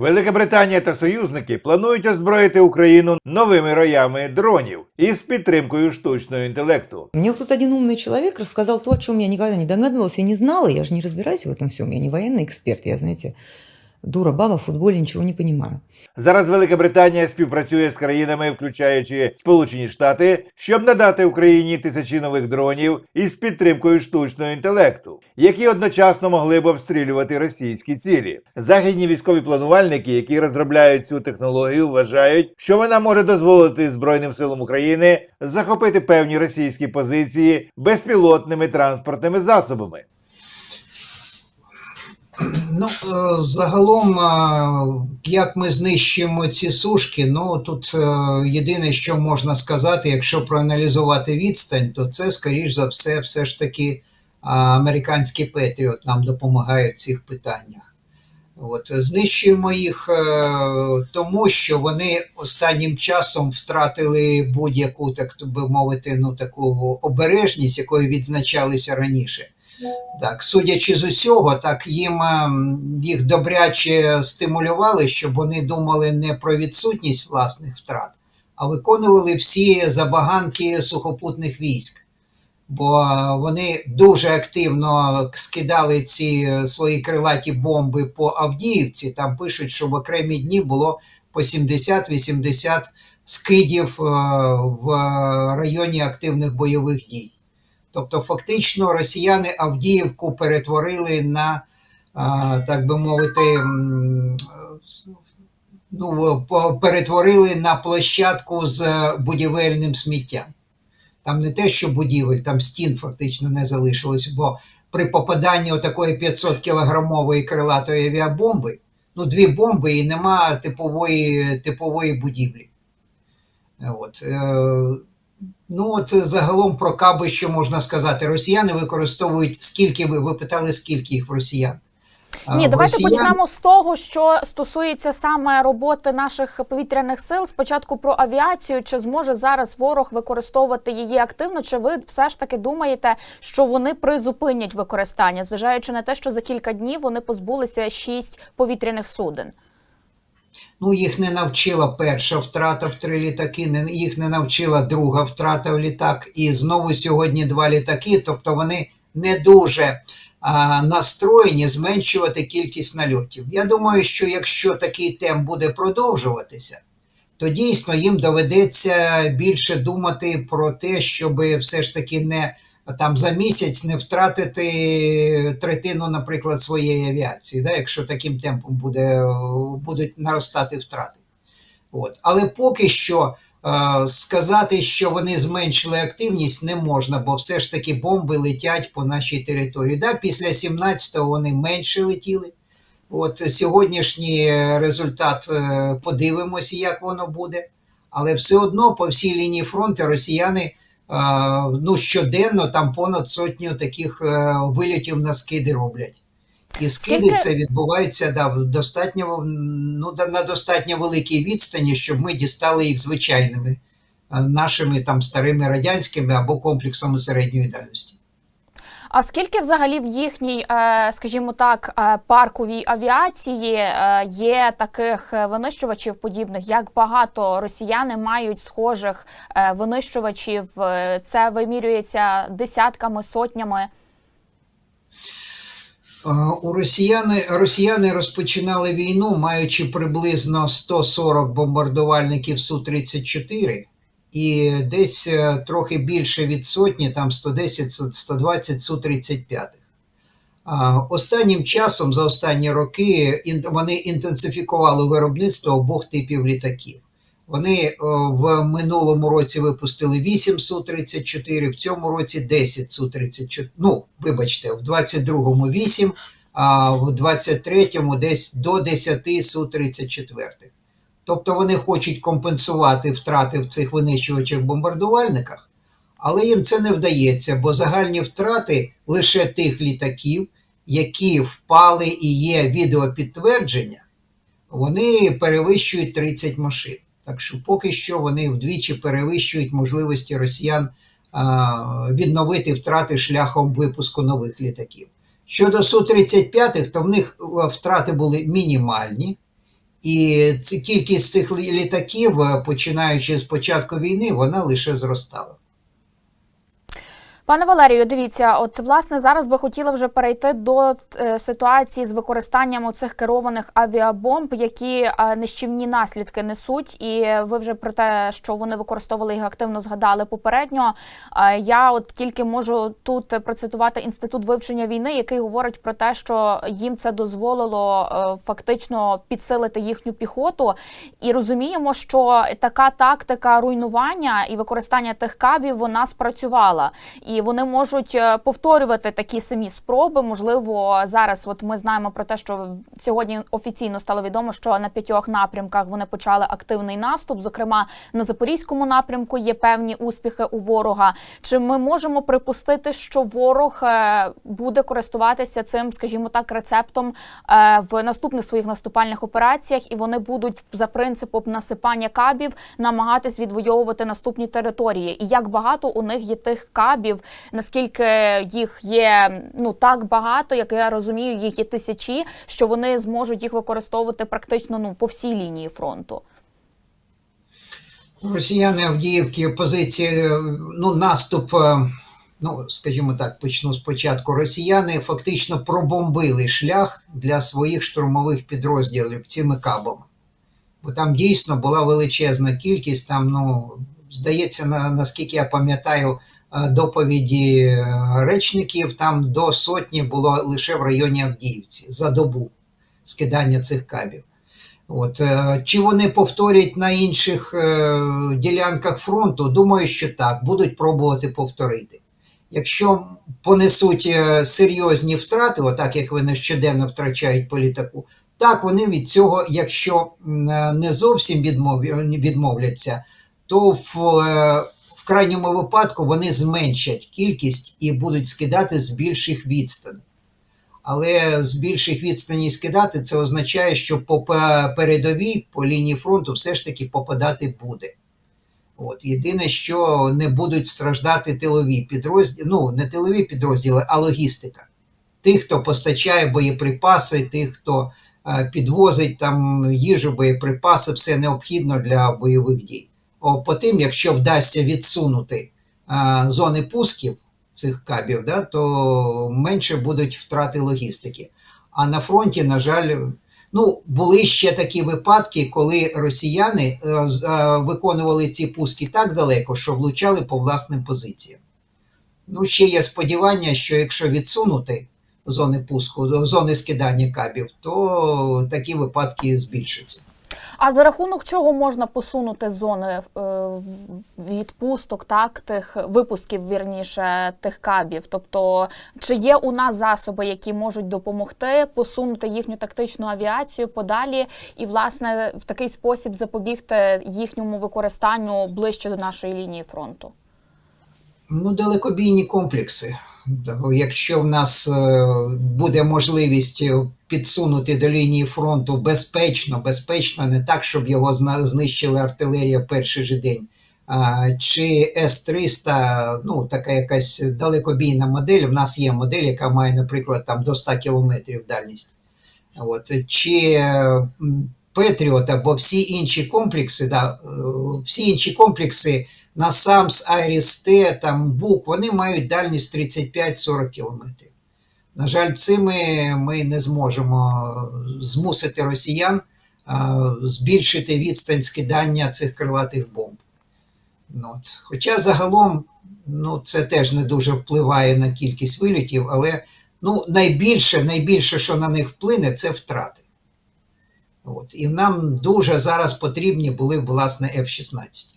Велика Британія та союзники планують озброїти Україну новими роями дронів із підтримкою штучного інтелекту. Мне вот тут один умный человек рассказал то, о чем я никогда не догадывалась и не знала. Я же не разбираюсь в этом всем. Я не военный эксперт. Я, знаете, дура баба, в футболе ничего не понимаю. Зараз Велика Британія співпрацює з країнами, включаючи Сполучені Штати, щоб надати Україні тисячі нових дронів із підтримкою штучного інтелекту, які одночасно могли б обстрілювати російські цілі. Західні військові планувальники, які розробляють цю технологію, вважають, що вона може дозволити Збройним силам України захопити певні російські позиції безпілотними транспортними засобами. Ну, е, загалом, е, як ми знищуємо ці сушки, ну тут е, єдине, що можна сказати, якщо проаналізувати відстань, то це, скоріш за все, все ж таки американський Петріот нам допомагає в цих питаннях. От, знищуємо їх тому, що вони останнім часом втратили будь-яку, так би мовити, ну таку обережність, якою відзначалися раніше. Так, судячи з усього, так їм ем, їх добряче стимулювали, щоб вони думали не про відсутність власних втрат, а виконували всі забаганки сухопутних військ. Бо е, вони дуже активно скидали ці е, свої крилаті бомби по Авдіївці. Там пишуть, що в окремі дні було по 70-80 скидів е, в районі активних бойових дій. Тобто, фактично, росіяни Авдіївку перетворили на, так би мовити, ну, перетворили на площадку з будівельним сміттям. Там не те, що будівель, там стін фактично не залишилось, бо при попаданні отакої 500 кілограмової крилатої авіабомби, ну, дві бомби і нема типової, типової будівлі. От. Ну, це загалом про каби, що можна сказати. Росіяни використовують скільки ви, ви питали, скільки їх в росіян? Ні, в давайте росіян- почнемо з того, що стосується саме роботи наших повітряних сил. Спочатку про авіацію. Чи зможе зараз ворог використовувати її активно? Чи ви все ж таки думаєте, що вони призупинять використання, зважаючи на те, що за кілька днів вони позбулися шість повітряних суден? Ну, їх не навчила перша втрата в три літаки, їх не навчила друга втрата в літак, і знову сьогодні два літаки. Тобто вони не дуже а, настроєні зменшувати кількість нальотів. Я думаю, що якщо такий темп буде продовжуватися, то дійсно їм доведеться більше думати про те, щоб все ж таки не там за місяць не втратити третину, наприклад, своєї авіації, да, якщо таким темпом буде, будуть наростати втрати. От. Але поки що е, сказати, що вони зменшили активність, не можна, бо все ж таки бомби летять по нашій території. Да, після 17-го вони менше летіли. От сьогоднішній результат е, подивимося, як воно буде. Але все одно по всій лінії фронту росіяни ну, щоденно там понад сотню таких вилітів вильотів на скиди роблять. І скиди це відбуваються да, достатньо, ну, на достатньо великій відстані, щоб ми дістали їх звичайними е, нашими там старими радянськими або комплексами середньої дальності. А скільки взагалі в їхній, е, скажімо так, е, парковій авіації е, є таких винищувачів подібних? Як багато росіяни мають схожих винищувачів? Це вимірюється десятками, сотнями. У росіяни, росіяни розпочинали війну, маючи приблизно 140 бомбардувальників Су-34 і десь е, трохи більше від сотні, там 110-120 Су-35. Останнім часом, за останні роки, вони інтенсифікували виробництво обох типів літаків. Вони е, в минулому році випустили 8 Су-34, в цьому році 10 Су-34. Ну, вибачте, в 22-му 8, а в 23-му десь до 10 Су-34. Тобто вони хочуть компенсувати втрати в цих винищувачах бомбардувальниках, але їм це не вдається, бо загальні втрати лише тих літаків, які впали і є відеопідтвердження, вони перевищують 30 машин. Так що поки що вони вдвічі перевищують можливості росіян відновити втрати шляхом випуску нових літаків. Щодо Су-35, то в них втрати були мінімальні, І кількість цих літаків, е, починаючи з початку війни, вона лише зростала. Пане Валерію, дивіться, от власне зараз би хотіла вже перейти до е, ситуації з використанням оцих керованих авіабомб, які е, нищівні наслідки несуть. І ви вже про те, що вони використовували їх активно згадали попередньо. Е, я от тільки можу тут процитувати інститут вивчення війни, який говорить про те, що їм це дозволило фактично підсилити їхню піхоту. І розуміємо, що така тактика руйнування і використання тих кабів вона спрацювала, і вони можуть е, повторювати такі самі спроби. Можливо, зараз от ми знаємо про те, що сьогодні офіційно стало відомо, що на п'ятьох напрямках вони почали активний наступ. Зокрема, на запорізькому напрямку є певні успіхи у ворога. Чи ми можемо припустити, що ворог е, буде користуватися цим, скажімо так, рецептом е, в наступних своїх наступальних операціях, і вони будуть за принципом насипання кабів намагатись відвоювати наступні території? І як багато у них є тих кабів? Наскільки їх є ну так багато, як я розумію, їх є тисячі, що вони зможуть їх використовувати практично ну по всій лінії фронту? Росіяни Авдіївки позиції, ну, наступ, е, ну, скажімо так, почну спочатку. Росіяни фактично пробомбили шлях для своїх штурмових підрозділів цими кабами. Бо там дійсно була величезна кількість, там, ну, здається, на, наскільки я пам'ятаю, е, доповіді е, речників, там до сотні було лише в районі Авдіївці за добу скидання цих кабів. От, е, чи вони повторять на інших е, ділянках фронту? Думаю, що так, будуть пробувати повторити. Якщо понесуть е, серйозні втрати, отак як вони щоденно втрачають по літаку, так вони від цього, якщо е, не зовсім відмовляться, то е, в крайньому випадку вони зменшать кількість і будуть скидати з більших відстаней. Але з більших відстаней скидати це означає, що по передовій, по лінії фронту, все ж таки попадати буде. От. Єдине, що не будуть страждати тилові підрозділи, ну не тилові підрозділи, а логістика. Тих, хто постачає боєприпаси, тих, хто е, підвозить там їжу, боєприпаси, все необхідно для бойових дій. О, потім, якщо вдасться відсунути зони пусків цих кабів, да, то менше будуть втрати логістики. А на фронті, на жаль, ну, були ще такі випадки, коли росіяни е, е, виконували ці пуски так далеко, що влучали по власним позиціям. Ну, ще є сподівання, що якщо відсунути зони пуску, зони скидання кабів, то такі випадки збільшаться. А за рахунок чого можна посунути зони е, відпусток, так тих випусків, вірніше тих кабів? Тобто, чи є у нас засоби, які можуть допомогти посунути їхню тактичну авіацію подалі, і власне в такий спосіб запобігти їхньому використанню ближче до нашої лінії фронту? Ну, далекобійні комплекси. Якщо в нас е, буде можливість е, підсунути до лінії фронту безпечно, безпечно, не так, щоб його знищила артилерія перший же день. Чи С-300, ну, така якась далекобійна модель. В нас є модель, яка має, наприклад, там до 100 кілометрів дальність. От, чи е, Петріот або всі інші комплекси, да, всі інші комплекси на САМС, Айріс Т, там БУК, вони мають дальність 35-40 кілометрів. На жаль, цими ми не зможемо змусити росіян збільшити відстань скидання цих крилатих бомб. Ну, от. Хоча загалом ну, це теж не дуже впливає на кількість вильотів, але ну, найбільше, найбільше, що на них вплине, це втрати. От. І нам дуже зараз потрібні були власне F-16.